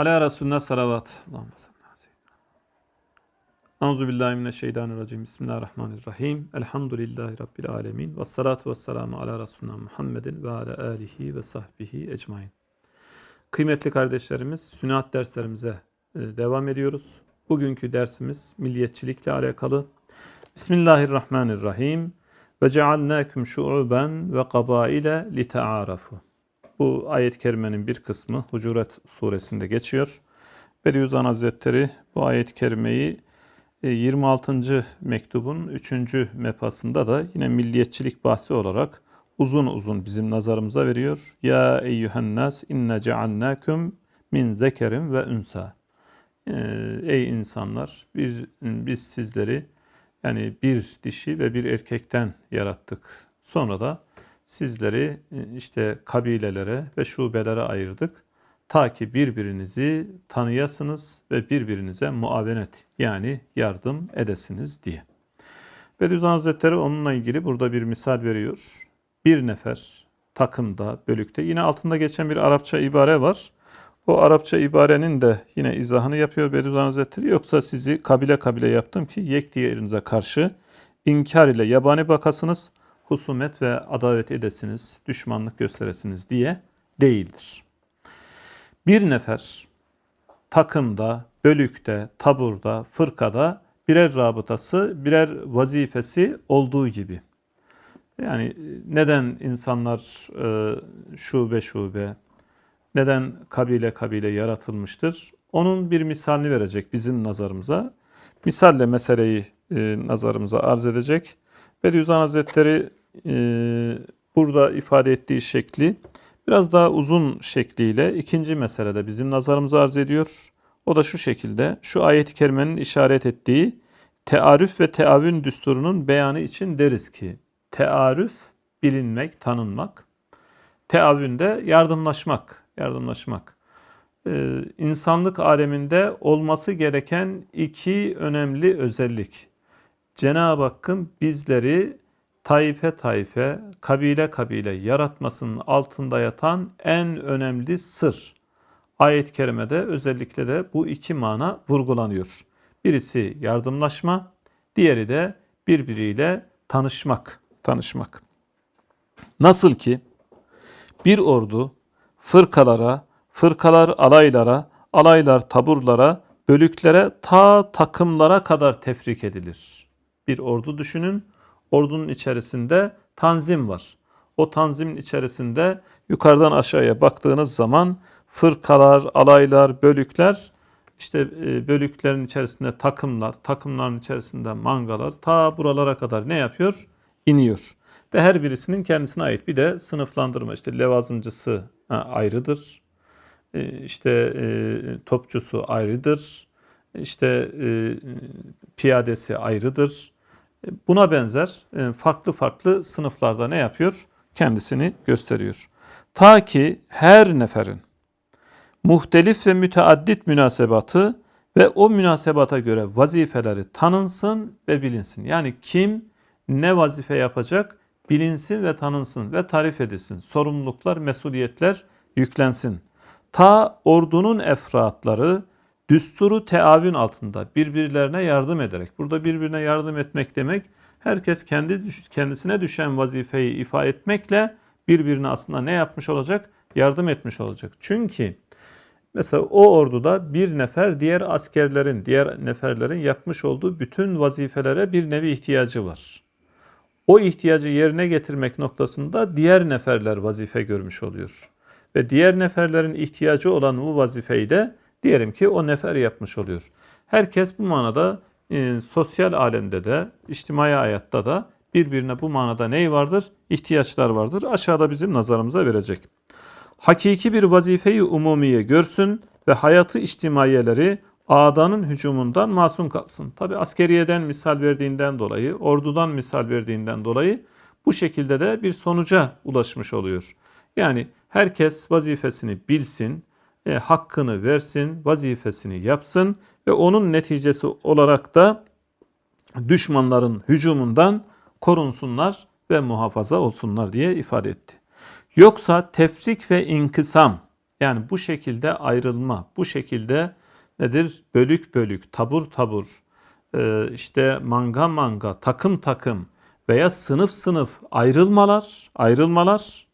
Ala Resulüne salavat. Euzu billahi mineşşeytanirracim. Bismillahirrahmanirrahim. Elhamdülillahi rabbil alamin. Ves salatu vesselamu ala Resulina Muhammedin ve ala alihi ve sahbihi ecmaîn. Kıymetli kardeşlerimiz, sünat derslerimize e, devam ediyoruz. Bugünkü dersimiz milliyetçilikle alakalı. Bismillahirrahmanirrahim. Ve cealnâküm şu'uben ve kabaile li te'arafu. Bu ayet-i kerimenin bir kısmı Hucurat suresinde geçiyor. Bediüzzaman Hazretleri bu ayet-i kerimeyi e, 26. mektubun 3. mepasında da yine milliyetçilik bahsi olarak uzun uzun bizim nazarımıza veriyor. Ya eyyühen nas inne cealnâküm min zekerin ve ünsa. E, Ey insanlar biz, biz sizleri yani bir dişi ve bir erkekten yarattık. Sonra da sizleri e, işte kabilelere ve şubelere ayırdık. Ta ki birbirinizi tanıyasınız ve birbirinize muavenet yani yardım edesiniz diye. Bediüzzaman Hazretleri onunla ilgili burada bir misal veriyor. Bir nefer takımda, bölükte yine altında geçen bir Arapça ibare var. O Arapça ibarenin de yine izahını yapıyor Bediüzzaman Hazretleri. Yoksa sizi kabile kabile yaptım ki yek diğerinize karşı inkar ile yabani bakasınız, husumet ve adavet edesiniz, düşmanlık gösteresiniz diye değildir. Bir nefer takımda, bölükte, taburda, fırkada birer rabıtası, birer vazifesi olduğu gibi. Yani neden insanlar e, şube şube, neden kabile kabile yaratılmıştır? Onun bir misalini verecek bizim nazarımıza. Misalle meseleyi e, nazarımıza arz edecek. Bediüzzaman Hazretleri burada ifade ettiği şekli biraz daha uzun şekliyle ikinci meselede bizim nazarımıza arz ediyor. O da şu şekilde, şu ayet-i kerimenin işaret ettiği tearüf ve teavün düsturunun beyanı için deriz ki, tearüf bilinmek, tanınmak, teavün de yardımlaşmak, yardımlaşmak. Ee, insanlık aleminde olması gereken iki önemli özellik. Cenab-ı Hakk'ın bizleri taife taife, kabile kabile yaratmasının altında yatan en önemli sır. Ayet-i kerimede özellikle de bu iki mana vurgulanıyor. Birisi yardımlaşma, diğeri de birbiriyle tanışmak, tanışmak. Nasıl ki bir ordu fırkalara, fırkalar alaylara, alaylar taburlara, bölüklere, ta takımlara kadar tefrik edilir. Bir ordu düşünün. Ordunun içerisinde tanzim var. O tanzimin içerisinde yukarıdan aşağıya baktığınız zaman fırkalar, alaylar, bölükler, işte e, bölüklerin içerisinde takımlar, takımların içerisinde mangalar ta buralara kadar ne yapıyor? İniyor. Ve her birisinin kendisine ait bir de sınıflandırma. İşte levazımcısı ayrıdır. E, işte e, topçusu ayrıdır. İşte piyadesi ayrıdır. Buna benzer farklı farklı sınıflarda ne yapıyor? Kendisini gösteriyor. Ta ki her neferin muhtelif ve müteaddit münasebatı ve o münasebata göre vazifeleri tanınsın ve bilinsin. Yani kim ne vazife yapacak bilinsin ve tanınsın ve tarif edilsin. Sorumluluklar, mesuliyetler yüklensin. Ta ordunun efratları düsturu teavün altında birbirlerine yardım ederek. Burada birbirine yardım etmek demek herkes kendi kendisine düşen vazifeyi ifa etmekle birbirine aslında ne yapmış olacak? Yardım etmiş olacak. Çünkü mesela o orduda bir nefer diğer askerlerin, diğer neferlerin yapmış olduğu bütün vazifelere bir nevi ihtiyacı var. O ihtiyacı yerine getirmek noktasında diğer neferler vazife görmüş oluyor. Ve diğer neferlerin ihtiyacı olan bu vazifeyi de diyelim ki o nefer yapmış oluyor. Herkes bu manada e, sosyal alemde de, içtimai hayatta da birbirine bu manada ney vardır? İhtiyaçlar vardır. Aşağıda bizim nazarımıza verecek. Hakiki bir vazifeyi umumiye görsün ve hayatı içtimaiyeleri ağdanın hücumundan masum kalsın. Tabi askeriyeden misal verdiğinden dolayı, ordudan misal verdiğinden dolayı bu şekilde de bir sonuca ulaşmış oluyor. Yani herkes vazifesini bilsin, e, hakkını versin, vazifesini yapsın ve onun neticesi olarak da düşmanların hücumundan korunsunlar ve muhafaza olsunlar diye ifade etti. Yoksa tefrik ve inkısam Yani bu şekilde ayrılma, bu şekilde nedir? Bölük bölük, tabur tabur, e, işte manga manga, takım takım veya sınıf sınıf ayrılmalar, ayrılmalar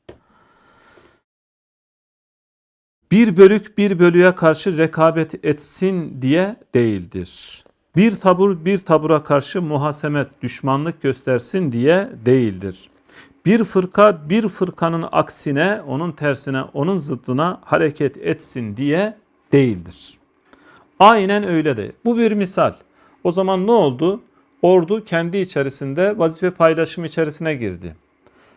bir bölük bir bölüye karşı rekabet etsin diye değildir. Bir tabur bir tabura karşı muhasemet, düşmanlık göstersin diye değildir. Bir fırka bir fırkanın aksine, onun tersine, onun zıddına hareket etsin diye değildir. Aynen öyle de. Bu bir misal. O zaman ne oldu? Ordu kendi içerisinde vazife paylaşımı içerisine girdi.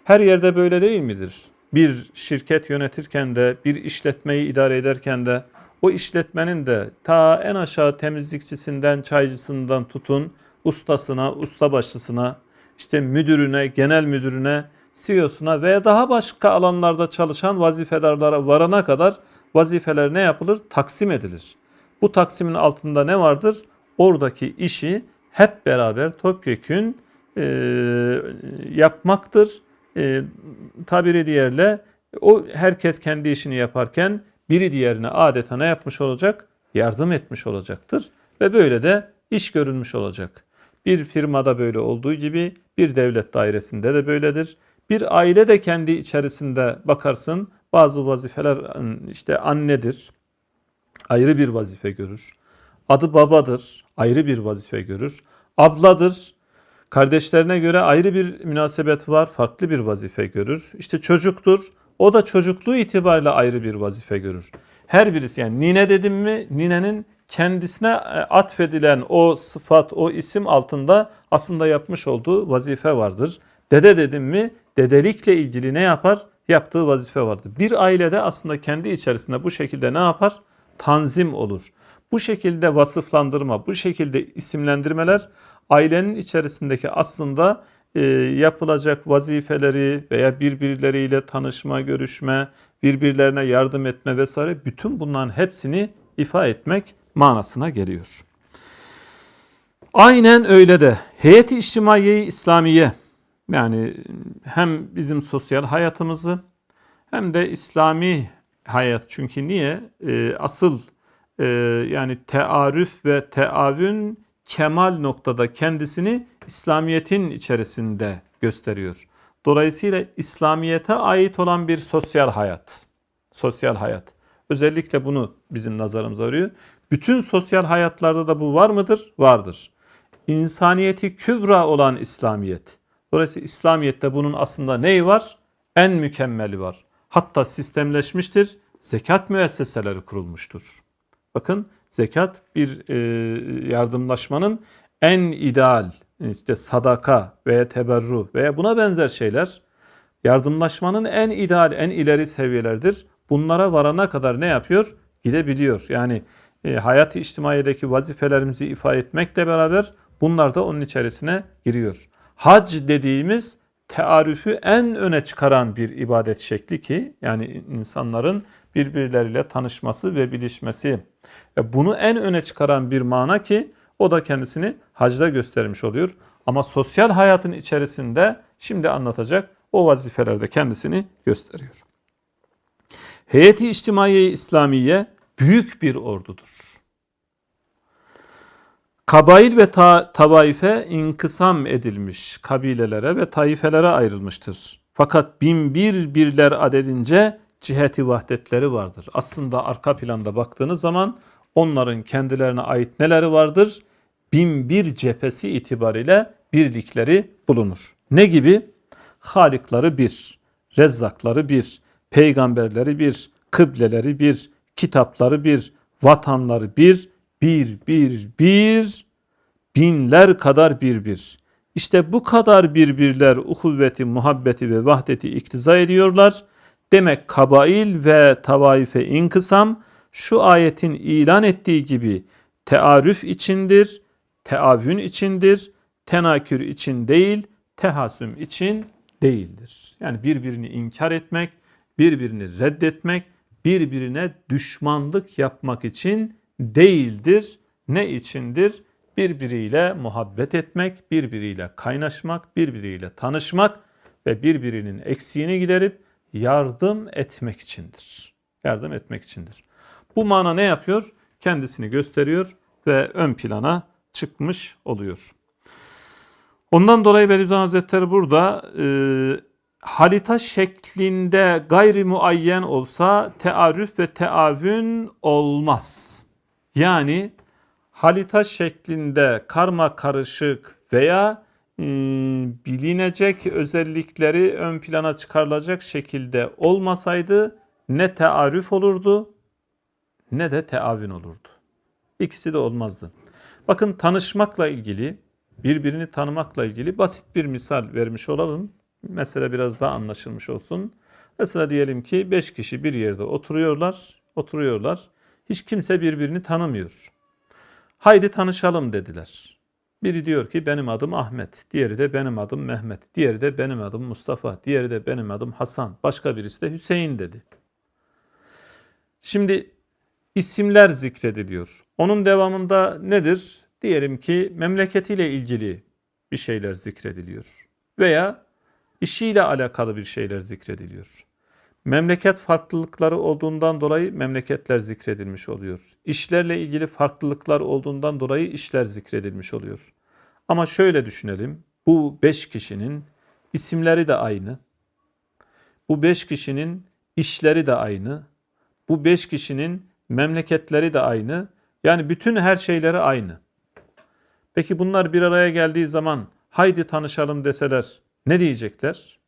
Her yerde böyle değil midir? Bir şirket yönetirken de, bir işletmeyi idare ederken de o işletmenin de ta en aşağı temizlikçisinden, çaycısından tutun ustasına, ustabaşısına, işte müdürüne, genel müdürüne, CEO'suna veya daha başka alanlarda çalışan vazifelerlere varana kadar vazifeler ne yapılır? Taksim edilir. Bu taksimin altında ne vardır? Oradaki işi hep beraber topyekün e, yapmaktır. E, tabiri diğerle o herkes kendi işini yaparken biri diğerine adeta ne yapmış olacak? Yardım etmiş olacaktır. Ve böyle de iş görülmüş olacak. Bir firmada böyle olduğu gibi bir devlet dairesinde de böyledir. Bir aile de kendi içerisinde bakarsın bazı vazifeler işte annedir, ayrı bir vazife görür. Adı babadır, ayrı bir vazife görür. Abladır, kardeşlerine göre ayrı bir münasebet var, farklı bir vazife görür. İşte çocuktur, o da çocukluğu itibariyle ayrı bir vazife görür. Her birisi yani nine dedim mi ninenin kendisine e, atfedilen o sıfat, o isim altında aslında yapmış olduğu vazife vardır. Dede dedim mi dedelikle ilgili ne yapar? Yaptığı vazife vardır. Bir ailede aslında kendi içerisinde bu şekilde ne yapar? Tanzim olur. Bu şekilde vasıflandırma, bu şekilde isimlendirmeler ailenin içerisindeki aslında e, yapılacak vazifeleri veya birbirleriyle tanışma, görüşme, birbirlerine yardım etme vesaire bütün bunların hepsini ifa etmek manasına geliyor. Aynen öyle de heyeti içtimaiye İslamiye yani hem bizim sosyal hayatımızı hem de İslami hayat çünkü niye? E, asıl e, yani tearüf ve teavün kemal noktada kendisini İslamiyet'in içerisinde gösteriyor. Dolayısıyla İslamiyet'e ait olan bir sosyal hayat. Sosyal hayat. Özellikle bunu bizim nazarımıza arıyor. Bütün sosyal hayatlarda da bu var mıdır? Vardır. İnsaniyeti kübra olan İslamiyet. Dolayısıyla İslamiyet'te bunun aslında neyi var? En mükemmeli var. Hatta sistemleşmiştir. Zekat müesseseleri kurulmuştur. Bakın zekat bir e, yardımlaşmanın en ideal işte sadaka veya teberru veya buna benzer şeyler yardımlaşmanın en ideal, en ileri seviyelerdir. Bunlara varana kadar ne yapıyor? Gidebiliyor. Yani e, hayat-ı içtimaiyedeki vazifelerimizi ifa etmekle beraber bunlar da onun içerisine giriyor. Hac dediğimiz tearüfü en öne çıkaran bir ibadet şekli ki yani insanların birbirleriyle tanışması ve bilişmesi. Ve bunu en öne çıkaran bir mana ki o da kendisini hacda göstermiş oluyor. Ama sosyal hayatın içerisinde şimdi anlatacak o vazifelerde kendisini gösteriyor. Heyeti İçtimaiye İslamiye büyük bir ordudur. Kabail ve ta tabaife inkısam edilmiş kabilelere ve taifelere ayrılmıştır. Fakat bin bir birler adedince ciheti vahdetleri vardır. Aslında arka planda baktığınız zaman onların kendilerine ait neleri vardır? Bin bir cephesi itibariyle birlikleri bulunur. Ne gibi? Halikları bir, rezzakları bir, peygamberleri bir, kıbleleri bir, kitapları bir, vatanları bir, bir, bir, bir, binler kadar bir bir. İşte bu kadar birbirler uhuvveti, muhabbeti ve vahdeti iktiza ediyorlar. Demek kabail ve tavaife inkısam şu ayetin ilan ettiği gibi tearüf içindir, teavün içindir, tenakür için değil, tehasüm için değildir. Yani birbirini inkar etmek, birbirini reddetmek, birbirine düşmanlık yapmak için değildir. Ne içindir? Birbiriyle muhabbet etmek, birbiriyle kaynaşmak, birbiriyle tanışmak ve birbirinin eksiğini giderip yardım etmek içindir. Yardım etmek içindir. Bu mana ne yapıyor? Kendisini gösteriyor ve ön plana çıkmış oluyor. Ondan dolayı Bediüzzaman Hazretleri burada e, halita şeklinde gayri muayyen olsa tearrüf ve teavün olmaz. Yani halita şeklinde karma karışık veya bilinecek özellikleri ön plana çıkarılacak şekilde olmasaydı ne tearrüf olurdu ne de teavün olurdu. İkisi de olmazdı. Bakın tanışmakla ilgili, birbirini tanımakla ilgili basit bir misal vermiş olalım. Mesela biraz daha anlaşılmış olsun. Mesela diyelim ki 5 kişi bir yerde oturuyorlar, oturuyorlar. Hiç kimse birbirini tanımıyor. Haydi tanışalım dediler. Biri diyor ki benim adım Ahmet, diğeri de benim adım Mehmet, diğeri de benim adım Mustafa, diğeri de benim adım Hasan, başka birisi de Hüseyin dedi. Şimdi isimler zikrediliyor. Onun devamında nedir? Diyelim ki memleketiyle ilgili bir şeyler zikrediliyor. Veya işiyle alakalı bir şeyler zikrediliyor. Memleket farklılıkları olduğundan dolayı memleketler zikredilmiş oluyor. İşlerle ilgili farklılıklar olduğundan dolayı işler zikredilmiş oluyor. Ama şöyle düşünelim. Bu beş kişinin isimleri de aynı. Bu beş kişinin işleri de aynı. Bu beş kişinin memleketleri de aynı. Yani bütün her şeyleri aynı. Peki bunlar bir araya geldiği zaman haydi tanışalım deseler ne diyecekler?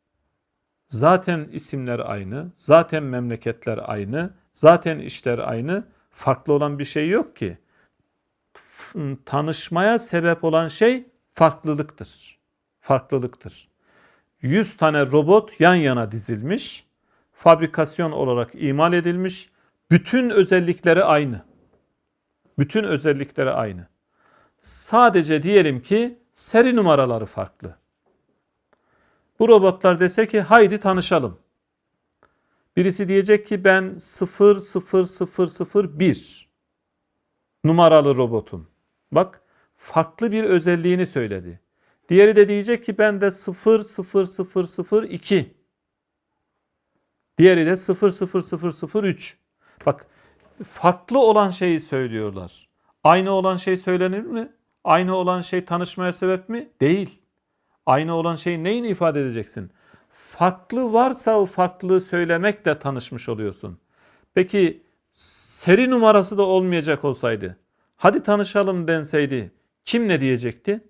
Zaten isimler aynı, zaten memleketler aynı, zaten işler aynı. Farklı olan bir şey yok ki. Tanışmaya sebep olan şey farklılıktır. Farklılıktır. 100 tane robot yan yana dizilmiş, fabrikasyon olarak imal edilmiş. Bütün özellikleri aynı. Bütün özellikleri aynı. Sadece diyelim ki seri numaraları farklı. Bu robotlar dese ki haydi tanışalım. Birisi diyecek ki ben 00001 numaralı robotum. Bak farklı bir özelliğini söyledi. Diğeri de diyecek ki ben de 00002. Diğeri de 00003. Bak farklı olan şeyi söylüyorlar. Aynı olan şey söylenir mi? Aynı olan şey tanışmaya sebep mi? Değil. Aynı olan şey neyini ifade edeceksin? Farklı varsa o farklılığı söylemekle tanışmış oluyorsun. Peki seri numarası da olmayacak olsaydı, hadi tanışalım denseydi kim ne diyecekti?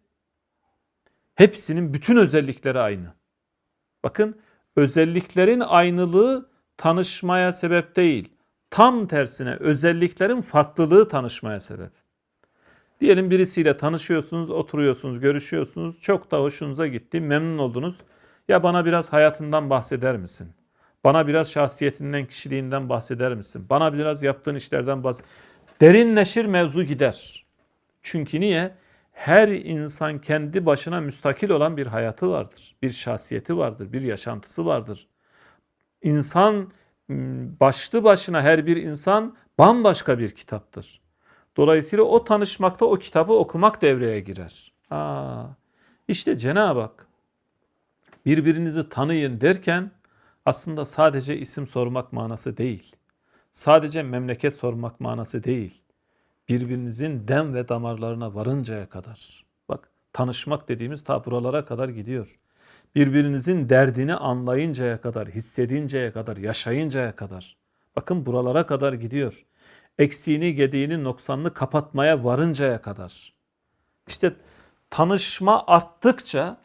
Hepsinin bütün özellikleri aynı. Bakın özelliklerin aynılığı tanışmaya sebep değil. Tam tersine özelliklerin farklılığı tanışmaya sebep. Diyelim birisiyle tanışıyorsunuz, oturuyorsunuz, görüşüyorsunuz. Çok da hoşunuza gitti, memnun oldunuz. Ya bana biraz hayatından bahseder misin? Bana biraz şahsiyetinden, kişiliğinden bahseder misin? Bana biraz yaptığın işlerden bahseder Derinleşir mevzu gider. Çünkü niye? Her insan kendi başına müstakil olan bir hayatı vardır. Bir şahsiyeti vardır, bir yaşantısı vardır. İnsan başlı başına her bir insan bambaşka bir kitaptır. Dolayısıyla o tanışmakta o kitabı okumak devreye girer. Aa, işte Cenab-ı Hak birbirinizi tanıyın derken aslında sadece isim sormak manası değil. Sadece memleket sormak manası değil. Birbirinizin dem ve damarlarına varıncaya kadar. Bak tanışmak dediğimiz ta buralara kadar gidiyor. Birbirinizin derdini anlayıncaya kadar, hissedinceye kadar, yaşayıncaya kadar. Bakın buralara kadar gidiyor eksiğini, gediğini, noksanını kapatmaya varıncaya kadar. İşte tanışma arttıkça,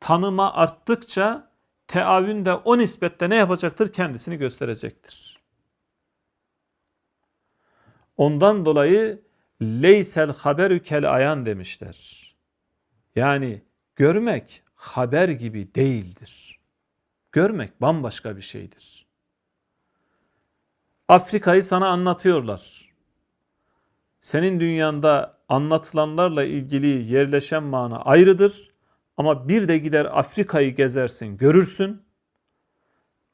tanıma arttıkça teavün de o nispette ne yapacaktır? Kendisini gösterecektir. Ondan dolayı leysel haberü kel ayan demişler. Yani görmek haber gibi değildir. Görmek bambaşka bir şeydir. Afrika'yı sana anlatıyorlar. Senin dünyanda anlatılanlarla ilgili yerleşen mana ayrıdır. Ama bir de gider Afrika'yı gezersin, görürsün.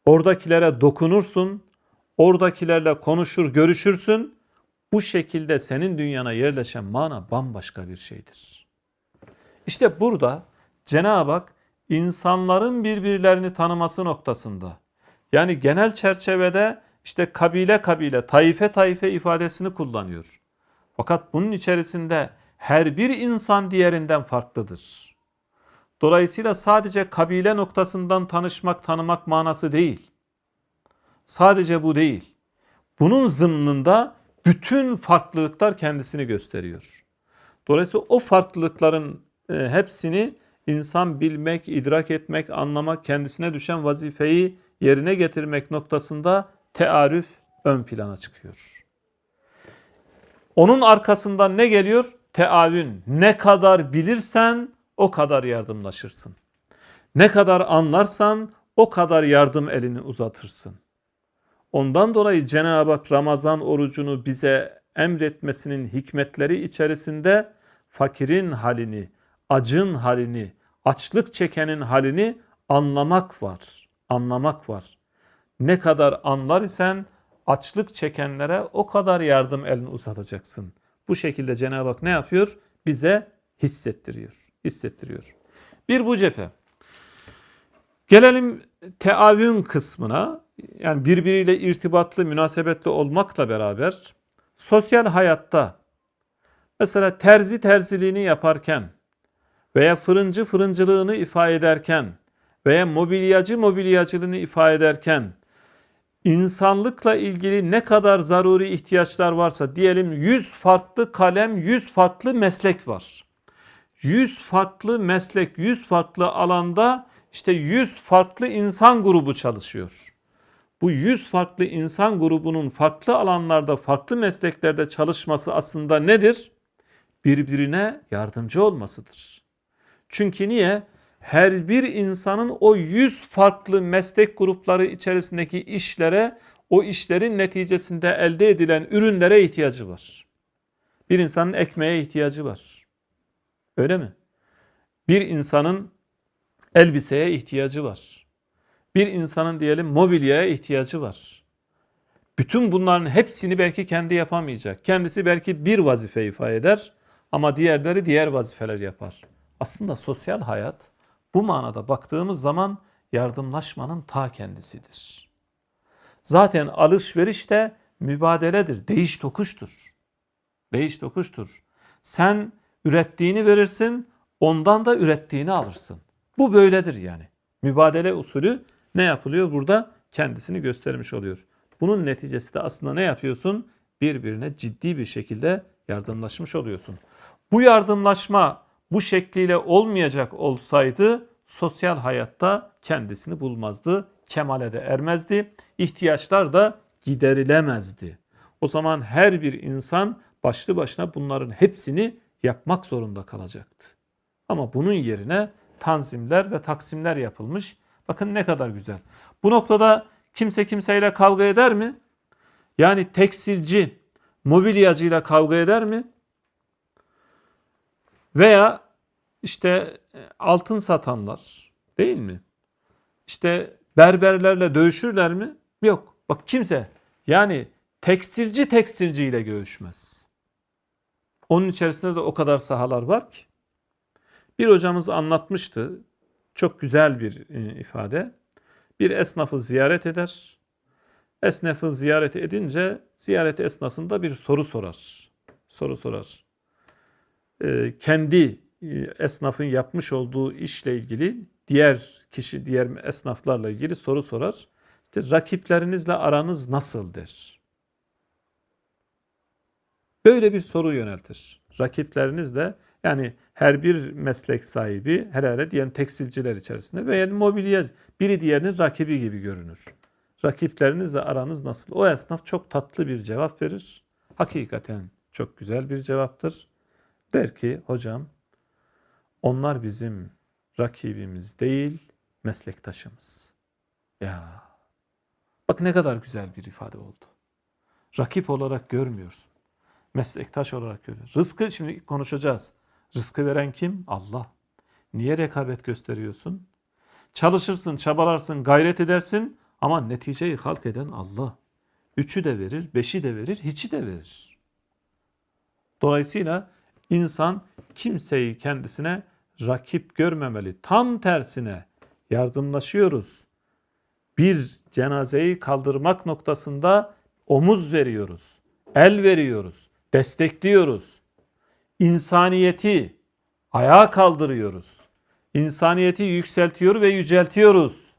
Oradakilere dokunursun. Oradakilerle konuşur, görüşürsün. Bu şekilde senin dünyana yerleşen mana bambaşka bir şeydir. İşte burada Cenab-ı Hak insanların birbirlerini tanıması noktasında yani genel çerçevede işte kabile kabile, taife taife ifadesini kullanıyor. Fakat bunun içerisinde her bir insan diğerinden farklıdır. Dolayısıyla sadece kabile noktasından tanışmak, tanımak manası değil. Sadece bu değil. Bunun zımnında bütün farklılıklar kendisini gösteriyor. Dolayısıyla o farklılıkların e, hepsini insan bilmek, idrak etmek, anlamak, kendisine düşen vazifeyi yerine getirmek noktasında tearüf ön plana çıkıyor. Onun arkasından ne geliyor? Teavün. Ne kadar bilirsen o kadar yardımlaşırsın. Ne kadar anlarsan o kadar yardım elini uzatırsın. Ondan dolayı Cenab-ı Hak Ramazan orucunu bize emretmesinin hikmetleri içerisinde fakirin halini, acın halini, açlık çekenin halini anlamak var. Anlamak var. Ne kadar anlar isen açlık çekenlere o kadar yardım elini uzatacaksın. Bu şekilde Cenab-ı Hak ne yapıyor? Bize hissettiriyor. Hissettiriyor. Bir bu cephe. Gelelim teavün kısmına. Yani birbiriyle irtibatlı, münasebetli olmakla beraber sosyal hayatta mesela terzi terziliğini yaparken veya fırıncı fırıncılığını ifade ederken veya mobilyacı mobilyacılığını ifade ederken insanlıkla ilgili ne kadar zaruri ihtiyaçlar varsa diyelim 100 farklı kalem, 100 farklı meslek var. 100 farklı meslek, 100 farklı alanda işte 100 farklı insan grubu çalışıyor. Bu 100 farklı insan grubunun farklı alanlarda, farklı mesleklerde çalışması aslında nedir? Birbirine yardımcı olmasıdır. Çünkü niye? Her bir insanın o 100 farklı meslek grupları içerisindeki işlere, o işlerin neticesinde elde edilen ürünlere ihtiyacı var. Bir insanın ekmeğe ihtiyacı var. Öyle mi? Bir insanın elbiseye ihtiyacı var. Bir insanın diyelim mobilyaya ihtiyacı var. Bütün bunların hepsini belki kendi yapamayacak. Kendisi belki bir vazife ifade eder ama diğerleri diğer vazifeler yapar. Aslında sosyal hayat bu manada baktığımız zaman yardımlaşmanın ta kendisidir. Zaten alışveriş de mübadeledir, değiş tokuştur. Değiş tokuştur. Sen ürettiğini verirsin, ondan da ürettiğini alırsın. Bu böyledir yani. Mübadele usulü ne yapılıyor? Burada kendisini göstermiş oluyor. Bunun neticesi de aslında ne yapıyorsun? Birbirine ciddi bir şekilde yardımlaşmış oluyorsun. Bu yardımlaşma bu şekliyle olmayacak olsaydı sosyal hayatta kendisini bulmazdı, kemale de ermezdi, ihtiyaçlar da giderilemezdi. O zaman her bir insan başlı başına bunların hepsini yapmak zorunda kalacaktı. Ama bunun yerine tanzimler ve taksimler yapılmış. Bakın ne kadar güzel. Bu noktada kimse kimseyle kavga eder mi? Yani tekstilci mobilyacıyla kavga eder mi? Veya işte e, altın satanlar değil mi? İşte berberlerle dövüşürler mi? Yok. Bak kimse yani tekstilci tekstilciyle görüşmez. Onun içerisinde de o kadar sahalar var ki. Bir hocamız anlatmıştı. Çok güzel bir e, ifade. Bir esnafı ziyaret eder. Esnafı ziyaret edince ziyaret esnasında bir soru sorar. Soru sorar. Ee, kendi e, esnafın yapmış olduğu işle ilgili diğer kişi, diğer esnaflarla ilgili soru sorar. İşte rakiplerinizle aranız nasıl der. Böyle bir soru yöneltir. Rakiplerinizle yani her bir meslek sahibi herhalde diyelim tekstilciler içerisinde veya mobilya biri diğerinin rakibi gibi görünür. Rakiplerinizle aranız nasıl? O esnaf çok tatlı bir cevap verir. Hakikaten çok güzel bir cevaptır. Der ki hocam onlar bizim rakibimiz değil meslektaşımız. Ya bak ne kadar güzel bir ifade oldu. Rakip olarak görmüyorsun. Meslektaş olarak görüyorsun. Rızkı şimdi konuşacağız. Rızkı veren kim? Allah. Niye rekabet gösteriyorsun? Çalışırsın, çabalarsın, gayret edersin ama neticeyi halk eden Allah. Üçü de verir, beşi de verir, hiçi de verir. Dolayısıyla insan kimseyi kendisine rakip görmemeli. Tam tersine yardımlaşıyoruz. bir cenazeyi kaldırmak noktasında omuz veriyoruz, el veriyoruz, destekliyoruz. İnsaniyeti ayağa kaldırıyoruz. İnsaniyeti yükseltiyor ve yüceltiyoruz.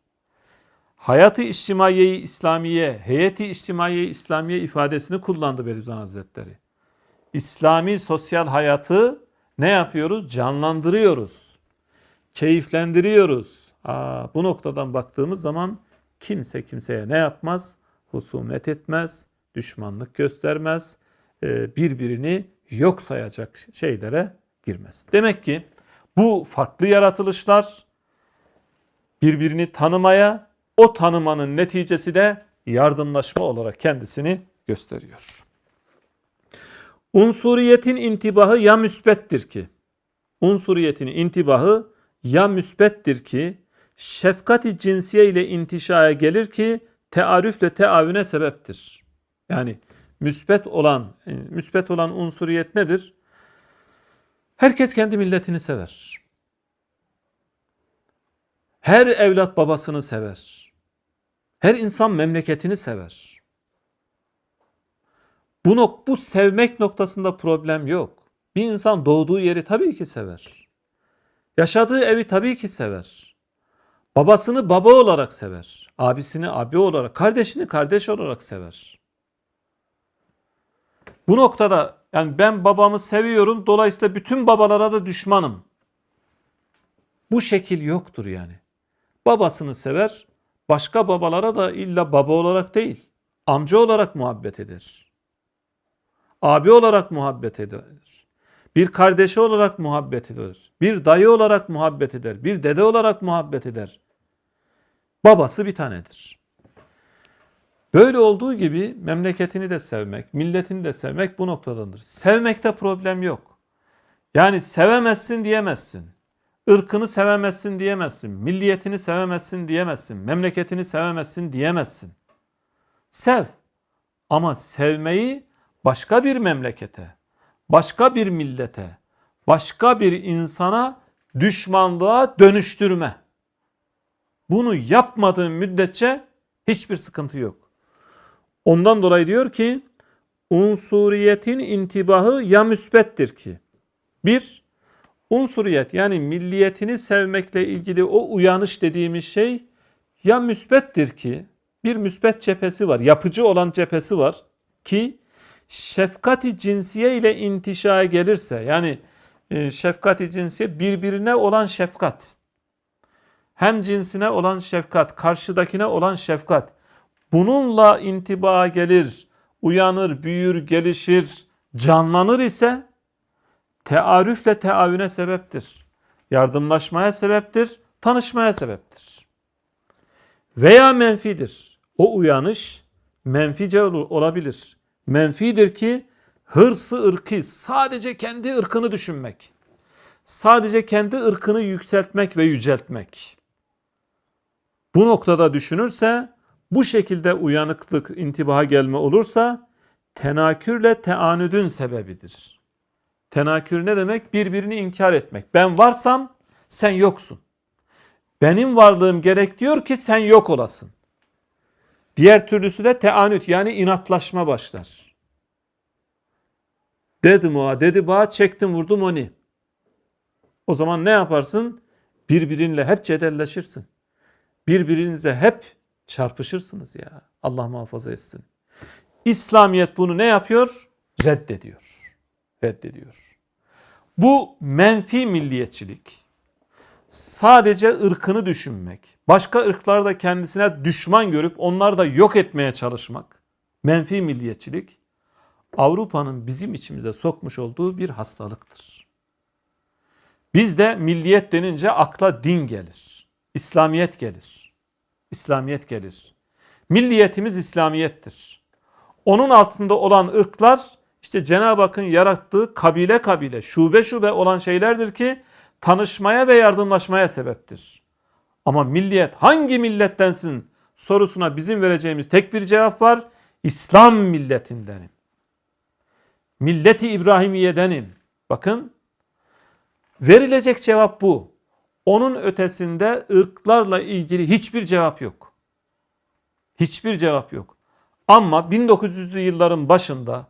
Hayatı içtimaiye İslamiye, heyeti içtimaiye İslamiye ifadesini kullandı Bediüzzaman Hazretleri. İslami sosyal hayatı ne yapıyoruz? Canlandırıyoruz. Keyiflendiriyoruz. Aa, bu noktadan baktığımız zaman kimse kimseye ne yapmaz? Husumet etmez, düşmanlık göstermez, e, birbirini yok sayacak şeylere girmez. Demek ki bu farklı yaratılışlar birbirini tanımaya, o tanımanın neticesi de yardımlaşma olarak kendisini gösteriyor. Unsuriyetin intibahı ya müsbettir ki, unsuriyetin intibahı ya müsbettir ki, şefkati cinsiye ile intişaya gelir ki, tearüfle teavüne sebeptir. Yani müsbet olan, e, müsbet olan unsuriyet nedir? Herkes kendi milletini sever. Her evlat babasını sever. Her insan memleketini sever. Bu, nok bu sevmek noktasında problem yok. Bir insan doğduğu yeri tabii ki sever. Yaşadığı evi tabii ki sever. Babasını baba olarak sever. Abisini abi olarak, kardeşini kardeş olarak sever. Bu noktada yani ben babamı seviyorum dolayısıyla bütün babalara da düşmanım. Bu şekil yoktur yani. Babasını sever, başka babalara da illa baba olarak değil, amca olarak muhabbet eder. Abi olarak muhabbet eder. Bir kardeşi olarak muhabbet eder. Bir dayı olarak muhabbet eder. Bir dede olarak muhabbet eder. Babası bir tanedir. Böyle olduğu gibi memleketini de sevmek, milletini de sevmek bu noktadandır. Sevmekte problem yok. Yani sevemezsin diyemezsin. Irkını sevemezsin diyemezsin. Milliyetini sevemezsin diyemezsin. Memleketini sevemezsin diyemezsin. Sev. Ama sevmeyi başka bir memlekete, başka bir millete, başka bir insana düşmanlığa dönüştürme. Bunu yapmadığın müddetçe hiçbir sıkıntı yok. Ondan dolayı diyor ki unsuriyetin intibahı ya müsbettir ki. Bir, unsuriyet yani milliyetini sevmekle ilgili o uyanış dediğimiz şey ya müsbettir ki bir müsbet cephesi var, yapıcı olan cephesi var ki şefkati cinsiye ile intişaya gelirse yani e, şefkati cinsiye birbirine olan şefkat hem cinsine olan şefkat, karşıdakine olan şefkat bununla intiba gelir, uyanır, büyür, gelişir, canlanır ise tearüfle teavüne sebeptir. Yardımlaşmaya sebeptir, tanışmaya sebeptir. Veya menfidir. O uyanış menfice olabilir. Menfidir ki hırsı ırkı sadece kendi ırkını düşünmek. Sadece kendi ırkını yükseltmek ve yüceltmek. Bu noktada düşünürse bu şekilde uyanıklık, intibaha gelme olursa tenakürle teanüdün sebebidir. Tenakür ne demek? Birbirini inkar etmek. Ben varsam sen yoksun. Benim varlığım gerek diyor ki sen yok olasın. Diğer türlüsü de teanüt yani inatlaşma başlar. Dedim o, dedi bağ, çektim vurdum onu. O zaman ne yaparsın? Birbirinle hep cedelleşirsin. Birbirinize hep çarpışırsınız ya. Allah muhafaza etsin. İslamiyet bunu ne yapıyor? Reddediyor. Reddediyor. Bu menfi milliyetçilik. Sadece ırkını düşünmek, başka ırklarda kendisine düşman görüp onları da yok etmeye çalışmak, menfi milliyetçilik Avrupa'nın bizim içimize sokmuş olduğu bir hastalıktır. Bizde milliyet denince akla din gelir, İslamiyet gelir. İslamiyet gelir. Milliyetimiz İslamiyettir. Onun altında olan ırklar işte Cenab-ı Hakk'ın yarattığı kabile kabile, şube şube olan şeylerdir ki tanışmaya ve yardımlaşmaya sebeptir. Ama milliyet hangi millettensin sorusuna bizim vereceğimiz tek bir cevap var. İslam milletindenim. Milleti İbrahimiye'denim. Bakın verilecek cevap bu. Onun ötesinde ırklarla ilgili hiçbir cevap yok. Hiçbir cevap yok. Ama 1900'lü yılların başında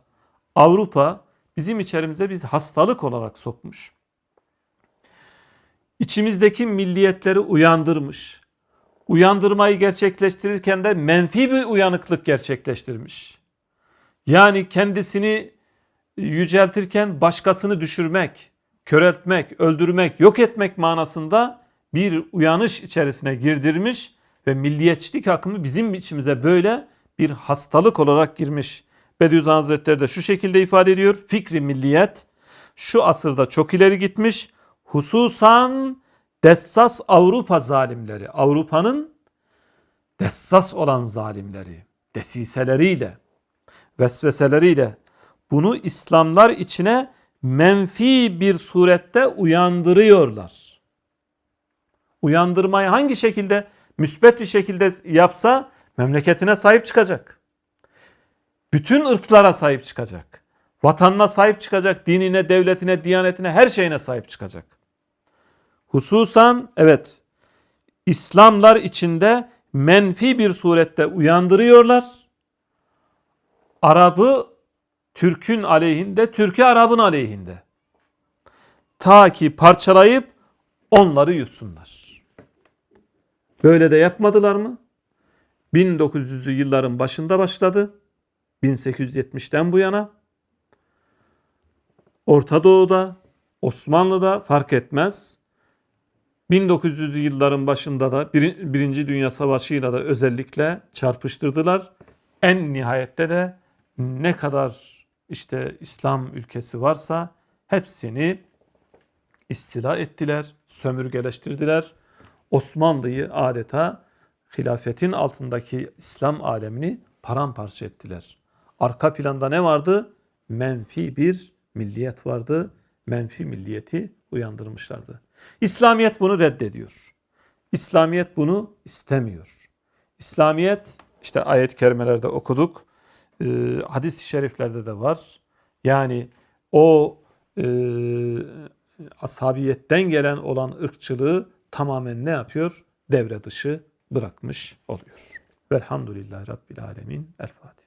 Avrupa bizim içerimize bir hastalık olarak sokmuş. İçimizdeki milliyetleri uyandırmış. Uyandırmayı gerçekleştirirken de menfi bir uyanıklık gerçekleştirmiş. Yani kendisini yüceltirken başkasını düşürmek, köreltmek, öldürmek, yok etmek manasında bir uyanış içerisine girdirmiş ve milliyetçilik akımı bizim içimize böyle bir hastalık olarak girmiş. Bediüzzaman Hazretleri de şu şekilde ifade ediyor. Fikri milliyet şu asırda çok ileri gitmiş. Hususan dessas Avrupa zalimleri, Avrupa'nın dessas olan zalimleri, desiseleriyle, vesveseleriyle bunu İslamlar içine menfi bir surette uyandırıyorlar. Uyandırmayı hangi şekilde müsbet bir şekilde yapsa memleketine sahip çıkacak. Bütün ırklara sahip çıkacak. Vatanına sahip çıkacak, dinine, devletine, diyanetine, her şeyine sahip çıkacak. Hususan evet İslamlar içinde menfi bir surette uyandırıyorlar. Arap'ı Türk'ün aleyhinde, Türk'ü Arap'ın aleyhinde. Ta ki parçalayıp onları yutsunlar. Böyle de yapmadılar mı? 1900'lü yılların başında başladı. 1870'ten bu yana. Orta Doğu'da, Osmanlı'da fark etmez. 1900'lü yılların başında da bir, Birinci Dünya Savaşı'yla da özellikle çarpıştırdılar. En nihayette de ne kadar işte İslam ülkesi varsa hepsini istila ettiler, sömürgeleştirdiler. Osmanlı'yı adeta hilafetin altındaki İslam alemini paramparça ettiler. Arka planda ne vardı? Menfi bir milliyet vardı. Menfi milliyeti uyandırmışlardı. İslamiyet bunu reddediyor. İslamiyet bunu istemiyor. İslamiyet işte ayet-i kerimelerde okuduk. E, hadis-i şeriflerde de var. Yani o e, ashabiyetten gelen olan ırkçılığı tamamen ne yapıyor? Devre dışı bırakmış oluyor. Velhamdülillahi Rabbil Alemin. El Fatiha.